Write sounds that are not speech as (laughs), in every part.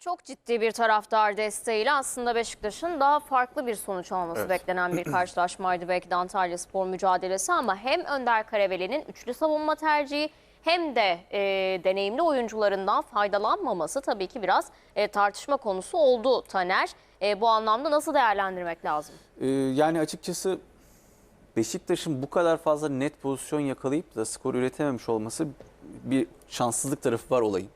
Çok ciddi bir taraftar desteğiyle aslında Beşiktaş'ın daha farklı bir sonuç alması Evet. beklenen bir (clears throat) karşılaşmaydı belki de Antalya Spor mücadelesi ama hem Önder Karaveli'nin üçlü savunma tercihi hem de e, deneyimli oyuncularından faydalanmaması tabii ki biraz e, tartışma konusu oldu Taner. E, bu anlamda nasıl değerlendirmek lazım? Ee, yani açıkçası Beşiktaş'ın bu kadar fazla net pozisyon yakalayıp da skor üretememiş olması bir şanssızlık tarafı var olayın.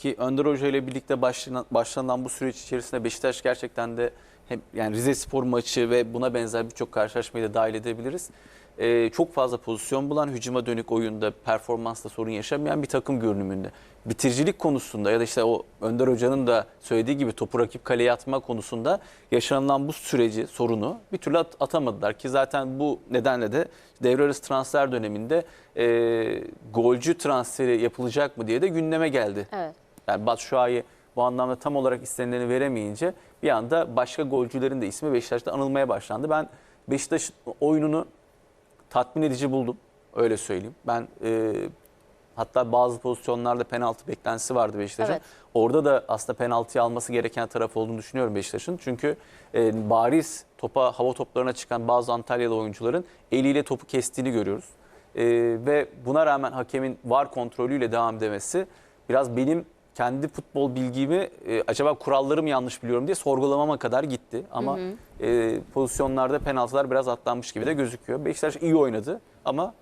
Ki Önder Hoca ile birlikte başlanan, başlanan bu süreç içerisinde Beşiktaş gerçekten de hem yani Rize Spor maçı ve buna benzer birçok karşılaşmayı da dahil edebiliriz. Ee, çok fazla pozisyon bulan, hücuma dönük oyunda performansla sorun yaşamayan bir takım görünümünde. Bitiricilik konusunda ya da işte o Önder Hoca'nın da söylediği gibi topu rakip kaleye atma konusunda yaşanılan bu süreci, sorunu bir türlü at- atamadılar. Ki zaten bu nedenle de devre arası transfer döneminde e, golcü transferi yapılacak mı diye de gündeme geldi. Evet. Yani Batshuayi bu anlamda tam olarak istenileni veremeyince bir anda başka golcülerin de ismi Beşiktaş'ta anılmaya başlandı. Ben Beşiktaş oyununu tatmin edici buldum. Öyle söyleyeyim. Ben e, hatta bazı pozisyonlarda penaltı beklentisi vardı Beşiktaş'ın. Evet. Orada da aslında penaltıyı alması gereken taraf olduğunu düşünüyorum Beşiktaş'ın. Çünkü e, bariz topa hava toplarına çıkan bazı Antalyalı oyuncuların eliyle topu kestiğini görüyoruz. E, ve buna rağmen hakemin var kontrolüyle devam edemesi biraz benim kendi futbol bilgimi e, acaba kuralları mı yanlış biliyorum diye sorgulamama kadar gitti. Ama e, pozisyonlarda penaltılar biraz atlanmış gibi de gözüküyor. Beşiktaş iyi oynadı ama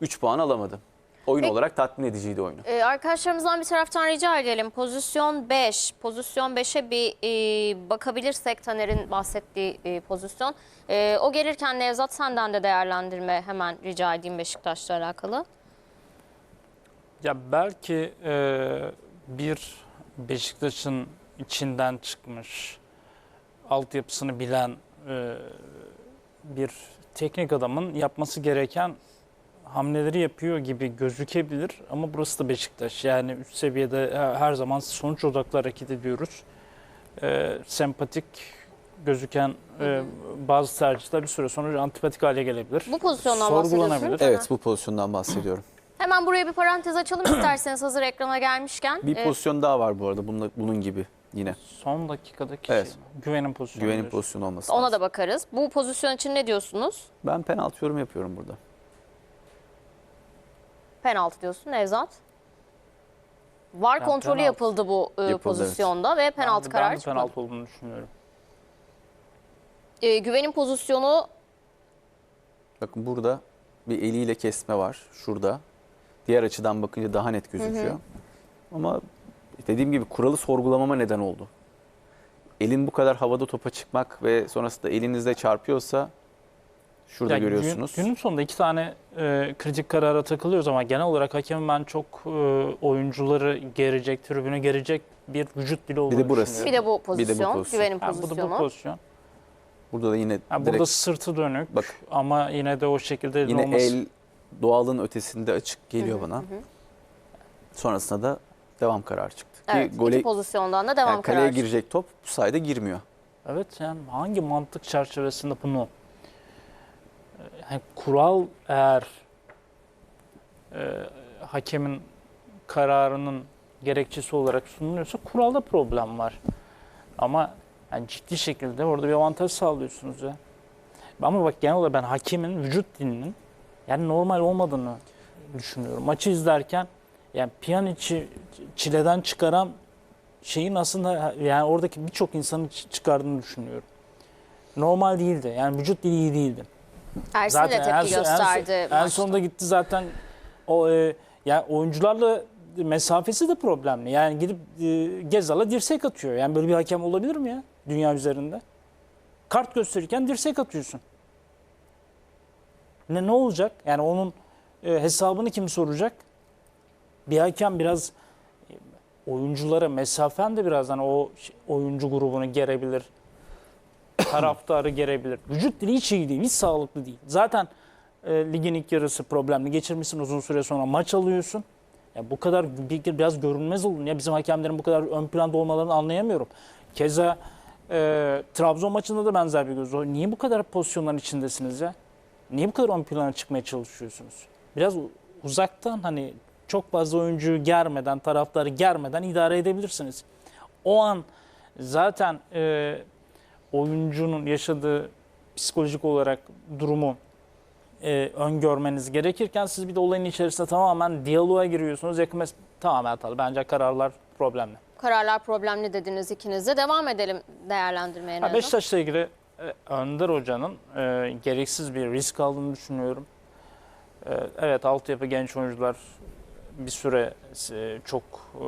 3 puan alamadı. Oyun Peki. olarak tatmin ediciydi oyunu. Ee, arkadaşlarımızdan bir taraftan rica edelim. Pozisyon 5. Pozisyon 5'e bir e, bakabilirsek Taner'in bahsettiği e, pozisyon. E, o gelirken Nevzat senden de değerlendirme hemen rica edeyim Beşiktaş'la alakalı. Ya belki e, bir Beşiktaş'ın içinden çıkmış, altyapısını bilen e, bir teknik adamın yapması gereken hamleleri yapıyor gibi gözükebilir. Ama burası da Beşiktaş. Yani üst seviyede he- her zaman sonuç odaklı hareket ediyoruz. E, sempatik gözüken e, bazı tercihler bir süre sonra antipatik hale gelebilir. Bu pozisyondan bahsediyorsun. Sorgulanabilir. Evet bu pozisyondan bahsediyorum. Hemen buraya bir parantez açalım (clears throat) isterseniz hazır ekrana gelmişken. Bir Ee, pozisyon daha var bu arada bunun, bunun gibi yine. Son dakikadaki Evet. şey güvenin pozisyonu. Güvenin diyorsun. pozisyonu olması ona lazım. da bakarız. Bu pozisyon için ne diyorsunuz? Ben penaltı yorum yapıyorum burada. Penaltı diyorsun Nevzat. Var Ya kontrolü penaltı. yapıldı bu e, Yapıldı, pozisyonda ve Ben penaltı kararı Ben de çıkmadı. penaltı olduğunu düşünüyorum. E, güvenin pozisyonu Bakın burada bir eliyle kesme var şurada. Diğer açıdan bakınca daha net gözüküyor. Ama dediğim gibi kuralı sorgulamama neden oldu. Elin bu kadar havada topa çıkmak ve sonrasında elinizde çarpıyorsa şurada Ya gün- görüyorsunuz. günün sonunda iki tane e, kritik karara takılıyoruz ama genel olarak hakemin ben çok e, oyuncuları gerecek, tribüne gerecek bir vücut dili olduğunu burası. düşünüyorum. bir de bu pozisyon. Bir de bu pozisyon. Güvenin Ha, bu da pozisyonu. bu pozisyon. Burada da yine Ha, direkt burada sırtı dönük Bak. ama yine de o şekilde yine olması. el doğalın ötesinde açık geliyor bana. Sonrasında da devam kararı çıktı. Evet, Ki gole iki pozisyondan da devam yani kaleye kararı. girecek top bu sayede girmiyor. Evet yani hangi mantık çerçevesinde bunu e, yani kural eğer e, hakemin kararının gerekçesi olarak sunuluyorsa kuralda problem var. Ama yani ciddi şekilde orada bir avantaj sağlıyorsunuz ya. Ama bak genel olarak ben hakemin vücut dilinin yani normal olmadığını düşünüyorum. Maçı izlerken yani Pjanic'i çileden çıkaran şeyin aslında yani oradaki birçok insanın çı- çıkardığını düşünüyorum. Normal değildi. Yani vücut dili iyi değildi. Ersin de en tepki son- en son- gösterdi. En, maçta. sonunda gitti zaten o e, yani oyuncularla mesafesi de problemli. Yani gidip e, Gezal'a dirsek atıyor. Yani böyle bir hakem olabilir mi ya dünya üzerinde? Kart gösterirken dirsek atıyorsun. Ne ne olacak? Yani onun e, hesabını kim soracak? Bir hakem biraz e, oyunculara mesafen de birazdan o oyuncu grubunu gerebilir. (coughs) Taraftarı gerebilir. Vücut dili hiç iyi değil, hiç sağlıklı değil. Zaten e, ligin ilk yarısı problemli. Geçirmişsin uzun süre sonra maç alıyorsun. Ya bu kadar bir, biraz görünmez olun. Ya bizim hakemlerin bu kadar ön planda olmalarını anlayamıyorum. Keza e, Trabzon maçında da benzer bir göz. Niye bu kadar pozisyonların içindesiniz ya? Niye bu kadar ön plana çıkmaya çalışıyorsunuz? Biraz uzaktan hani çok fazla oyuncuyu germeden, taraftarı germeden idare edebilirsiniz. o an zaten e, oyuncunun yaşadığı psikolojik olarak durumu e, öngörmeniz gerekirken siz bir de olayın içerisinde tamamen diyaloğa giriyorsunuz. Yakın mes- tamamen hatalı. Bence kararlar problemli. Kararlar problemli dediniz ikiniz de. Devam edelim değerlendirmeye. Ha. Beşiktaş'la ilgili Önder Hoca'nın e, gereksiz bir risk aldığını düşünüyorum. E, evet altyapı genç oyuncular bir süre e, çok e,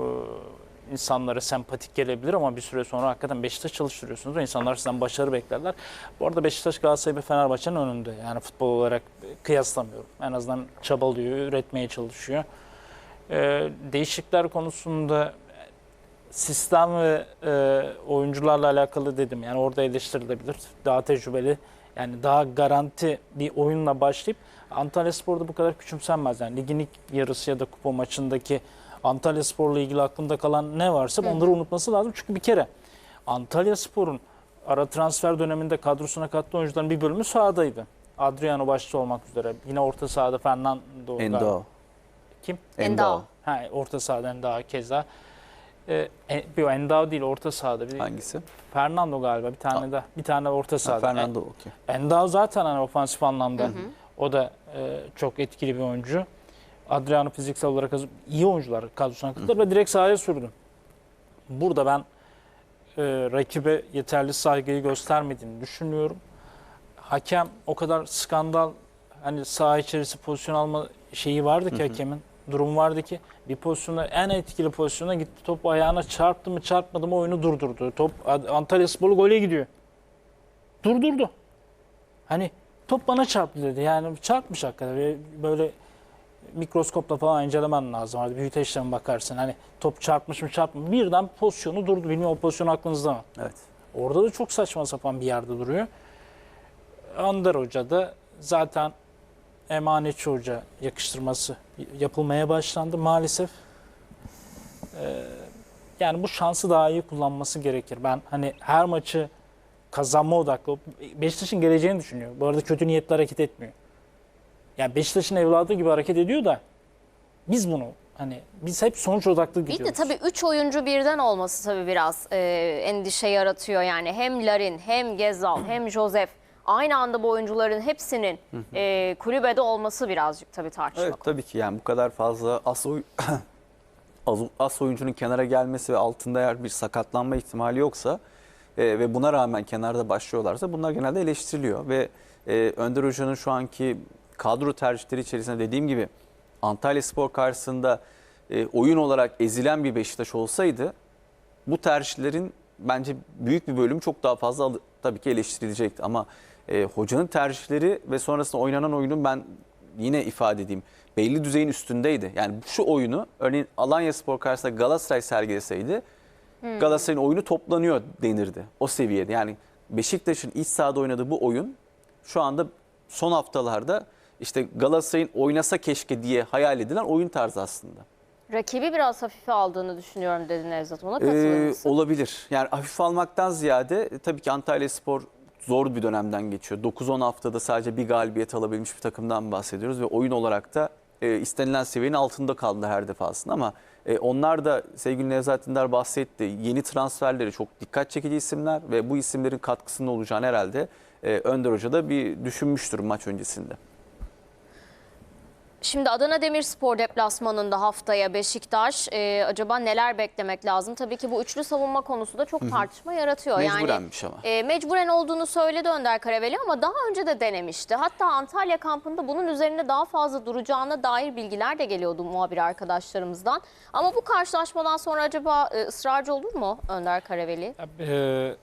insanlara sempatik gelebilir ama bir süre sonra hakikaten Beşiktaş çalıştırıyorsunuz ve insanlar sizden başarı beklerler. Bu arada Beşiktaş Galatasaray ve Fenerbahçe'nin önünde. Yani futbol olarak kıyaslamıyorum. En azından çabalıyor, üretmeye çalışıyor. E, değişiklikler konusunda sistem ve e, oyuncularla alakalı dedim. Yani orada eleştirilebilir. Daha tecrübeli, yani daha garanti bir oyunla başlayıp Antalya Spor'da bu kadar küçümsenmez. Yani ligin ilk yarısı ya da kupa maçındaki Antalya Spor'la ilgili aklında kalan ne varsa onları unutması lazım. Çünkü bir kere Antalya Spor'un ara transfer döneminde kadrosuna kattığı oyuncuların bir bölümü sahadaydı. Adriano başta olmak üzere. Yine orta sahada Fernando. Endo. Kim? Endao. Ha, orta sahadan daha keza. Ee, en, yok, Endao değil orta sahada. Bir, Hangisi? Fernando galiba bir tane de bir tane orta Ha, sahada. Fernando okey. Endao zaten hani ofansif anlamda o da e, çok etkili bir oyuncu. Adriano fiziksel olarak az- iyi oyuncular kadrosuna katılır ve direkt sahaya sürdü. Burada ben e, rakibe yeterli saygıyı göstermediğini düşünüyorum. Hakem o kadar skandal hani saha içerisi pozisyon alma şeyi vardı ki hakemin durum vardı ki bir pozisyona en etkili pozisyona gitti top ayağına çarptı mı çarpmadı mı oyunu durdurdu. Top Antalya Spor'u gole gidiyor. Durdurdu. Hani top bana çarptı dedi. Yani çarpmış hakikaten. Böyle mikroskopla falan incelemen lazım. Hadi büyüteçle mi bakarsın? Hani top çarpmış mı çarpmış mı? Birden pozisyonu durdu. Bilmiyorum o pozisyon aklınızda mı? Evet. Orada da çok saçma sapan bir yerde duruyor. Önder Hoca da zaten emanetçi hoca yakıştırması yapılmaya başlandı maalesef. Ee, yani bu şansı daha iyi kullanması gerekir. Ben hani her maçı kazanma odaklı. Beşiktaş'ın geleceğini düşünüyor. Bu arada kötü niyetli hareket etmiyor. Yani Beşiktaş'ın evladı gibi hareket ediyor da biz bunu hani biz hep sonuç odaklı Bir gidiyoruz. de tabii 3 oyuncu birden olması tabii biraz e, endişe yaratıyor. Yani hem Larin hem Gezal hem Josef aynı anda bu oyuncuların hepsinin e, kulübede olması birazcık tabii tartışma. Evet tabii ki. Yani bu kadar fazla as, oy- (coughs) az, as oyuncunun kenara gelmesi ve altında eğer bir sakatlanma ihtimali yoksa e, ve buna rağmen kenarda başlıyorlarsa bunlar genelde eleştiriliyor. Ve e, Önder Hoca'nın şu anki kadro tercihleri içerisinde dediğim gibi Antalya Spor karşısında e, oyun olarak ezilen bir Beşiktaş olsaydı bu tercihlerin bence büyük bir bölümü çok daha fazla tabii ki eleştirilecekti. Ama e, hocanın tercihleri ve sonrasında oynanan oyunun ben yine ifade edeyim belli düzeyin üstündeydi. Yani şu oyunu örneğin Alanya Spor karşısında Galatasaray sergileseydi Galatasaray'ın oyunu toplanıyor denirdi o seviyede. Yani Beşiktaş'ın iç sahada oynadığı bu oyun şu anda son haftalarda işte Galatasaray'ın oynasa keşke diye hayal edilen oyun tarzı aslında. Rakibi biraz hafife aldığını düşünüyorum dedi Nevzat. Ona katılır Ee, mısın? olabilir. Yani hafif almaktan ziyade e, tabii ki Antalya Spor zor bir dönemden geçiyor. 9-10 haftada sadece bir galibiyet alabilmiş bir takımdan bahsediyoruz ve oyun olarak da e, istenilen seviyenin altında kaldı her defasında ama e, onlar da sevgili Nevzat Dindar bahsetti. Yeni transferleri çok dikkat çekici isimler ve bu isimlerin katkısının olacağını herhalde e, Önder Hoca da bir düşünmüştür maç öncesinde. Şimdi Adana Demirspor deplasmanında haftaya Beşiktaş. e, acaba neler beklemek lazım? Tabii ki bu üçlü savunma konusu da çok tartışma yaratıyor. Yani Mecburenmiş ama. e, mecburen olduğunu söyledi Önder Karaveli ama daha önce de denemişti. Hatta Antalya kampında bunun üzerinde daha fazla duracağına dair bilgiler de geliyordu muhabir arkadaşlarımızdan. Ama bu karşılaşmadan sonra acaba e, ısrarcı olur mu Önder Karaveli? Ee,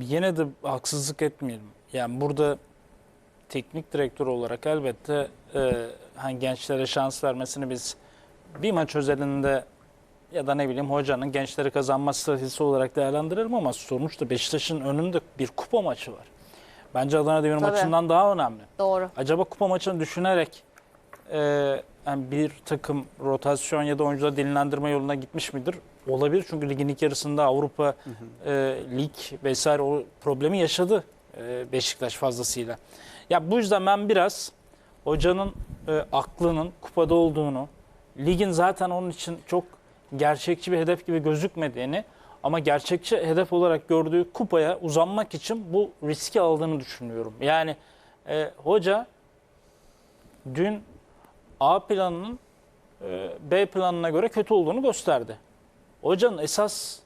yine de haksızlık etmeyelim. Yani burada teknik direktör olarak elbette e, hani gençlere şans vermesini biz bir maç özelinde ya da ne bileyim hocanın gençleri kazanma stratejisi olarak değerlendirelim ama sonuçta Beşiktaş'ın önünde bir kupa maçı var. Bence Adana Demir Tabii. maçından daha önemli. Doğru. Acaba kupa maçını düşünerek e, yani bir takım rotasyon ya da oyuncuları dinlendirme yoluna gitmiş midir? Olabilir çünkü ligin ilk yarısında Avrupa e, lig vesaire o problemi yaşadı e, Beşiktaş fazlasıyla. Ya bu yüzden ben biraz hocanın e, aklının kupada olduğunu, ligin zaten onun için çok gerçekçi bir hedef gibi gözükmediğini Ama gerçekçi hedef olarak gördüğü kupaya uzanmak için bu riski aldığını düşünüyorum. Yani e, hoca dün A planının e, B planına göre kötü olduğunu gösterdi. Hocanın esas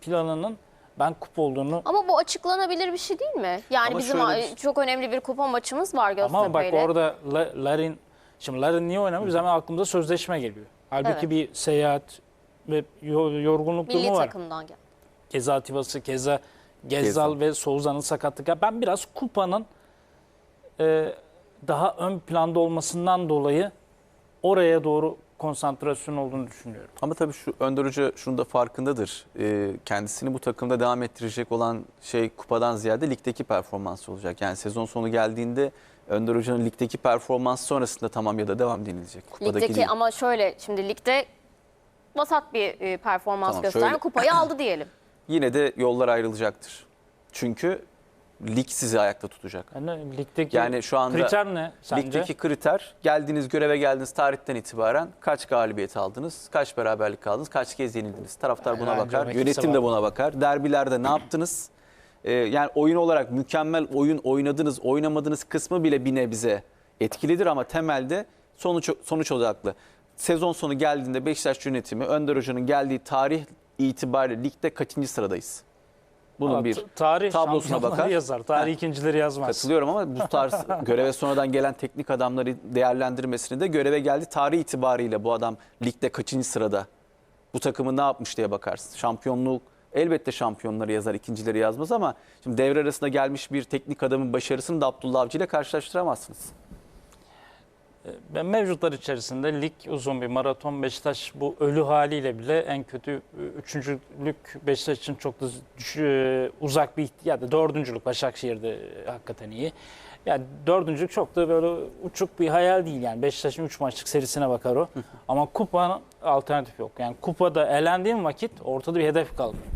planının ben kupa olduğunu Ama bu açıklanabilir bir şey değil mi? Yani Ama bizim şöyle çok önemli bir kupa maçımız var ama bak Göztepe'yle. orada La- Larin şimdi Larin niye oynamıyor? Bizim aklımıza sözleşme geliyor. Halbuki Evet. bir seyahat ve yo- yorgunluk Milli durumu var. takımdan gel. Keza Atibası, keza Gezzal Gezzal. ve Souza'nın sakatlık. Ya Ben biraz kupanın e, daha ön planda olmasından dolayı oraya doğru konsantrasyon olduğunu düşünüyorum. Ama tabii şu Önder Hoca şunu da farkındadır. Ee, kendisini bu takımda devam ettirecek olan şey kupadan ziyade ligdeki performansı olacak. Yani sezon sonu geldiğinde Önder Hoca'nın ligdeki performansı sonrasında tamam ya da devam denilecek. Kupadaki Ligdeki değil. ama şöyle şimdi ligde vasat bir e, performans Tamam, gösteren şöyle. kupayı aldı diyelim. (clears throat) Yine de yollar ayrılacaktır. Çünkü lig sizi ayakta tutacak. Yani ligdeki Yani şu anda kriter ne sence? ligdeki kriter geldiğiniz göreve geldiğiniz tarihten itibaren kaç galibiyet aldınız, kaç beraberlik aldınız, kaç kez yenildiniz. Taraftar buna Bence bakar, yönetim de buna bakar. Derbilerde ne yaptınız? Ee, yani oyun olarak mükemmel oyun oynadınız, oynamadığınız kısmı bile bir nebze etkilidir ama temelde sonuç sonuç odaklı. Sezon sonu geldiğinde Beşiktaş yönetimi Önder Hoca'nın geldiği tarih itibariyle ligde kaçıncı sıradayız? Bunun Ama bir tarih tablosuna bakar. yazar. Tarih ikincileri yazmaz. Katılıyorum ama bu tarz (laughs) göreve sonradan gelen teknik adamları değerlendirmesini de göreve geldi tarih itibariyle bu adam ligde kaçıncı sırada? Bu takımı ne yapmış diye bakarsın. Şampiyonluk elbette şampiyonları yazar, ikincileri yazmaz ama şimdi devre arasında gelmiş bir teknik adamın başarısını da Abdullah Avcı ile karşılaştıramazsınız. Ben mevcutlar içerisinde lig uzun bir maraton Beşiktaş bu ölü haliyle bile en kötü e, üçüncülük Beşiktaş için çok da e, uzak bir ya da dördüncülük Başakşehir'de e, hakikaten iyi. Yani dördüncülük çok da böyle uçuk bir hayal değil yani Beşiktaş'ın 3 maçlık serisine bakar o. (laughs) Ama kupanın alternatif yok. Yani kupada elendiğin vakit ortada bir hedef kalmıyor.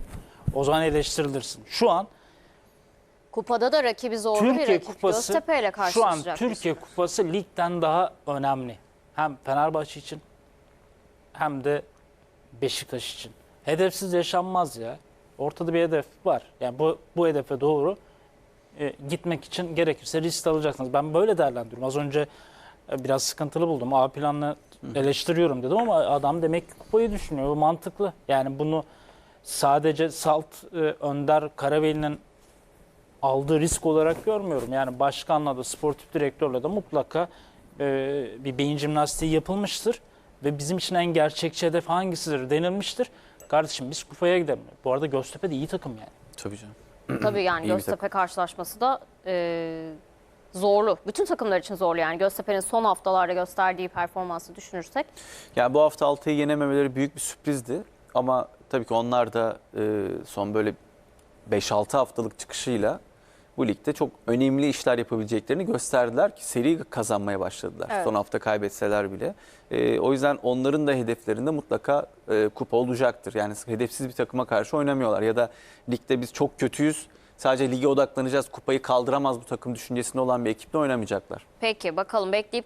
O zaman eleştirilirsin. Şu an Kupada da rakibi zorlu bir Türkiye rakip. Kupası Göztepe ile şu an karşılaşacak. Türkiye Kupası ligden daha önemli. Hem Fenerbahçe için hem de Beşiktaş için. Hedefsiz yaşanmaz ya. Ortada bir hedef var. Yani bu bu hedefe doğru e, gitmek için gerekirse risk alacaksınız. Ben böyle değerlendiriyorum. Az önce e, biraz sıkıntılı buldum. A planını eleştiriyorum dedim ama adam demek ki kupayı düşünüyor. Bu mantıklı. Yani bunu sadece Salt e, Önder Karaveli'nin aldığı risk olarak görmüyorum. Yani başkanla da sportif direktörle de mutlaka e, bir beyin jimnastiği yapılmıştır. Ve bizim için en gerçekçi hedef hangisidir denilmiştir. Kardeşim biz kupaya gidelim. Bu arada Göztepe de iyi takım yani. Tabii canım. (clears throat) Tabii yani İyi bir Göztepe karşılaşması da e, zorlu. Bütün takımlar için zorlu yani. Göztepe'nin son haftalarda gösterdiği performansı düşünürsek. Yani bu hafta Altay'ı yenememeleri büyük bir sürprizdi. Ama tabii ki onlar da e, son böyle 5-6 haftalık çıkışıyla bu ligde çok önemli işler yapabileceklerini gösterdiler ki seri kazanmaya başladılar. Evet. Son hafta kaybetseler bile. E, o yüzden onların da hedeflerinde mutlaka e, kupa olacaktır. Yani hedefsiz bir takıma karşı oynamıyorlar. Ya da ligde biz çok kötüyüz. Sadece lige odaklanacağız. Kupayı kaldıramaz bu takım düşüncesinde olan bir ekiple oynamayacaklar. Peki bakalım bekleyip